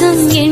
संगे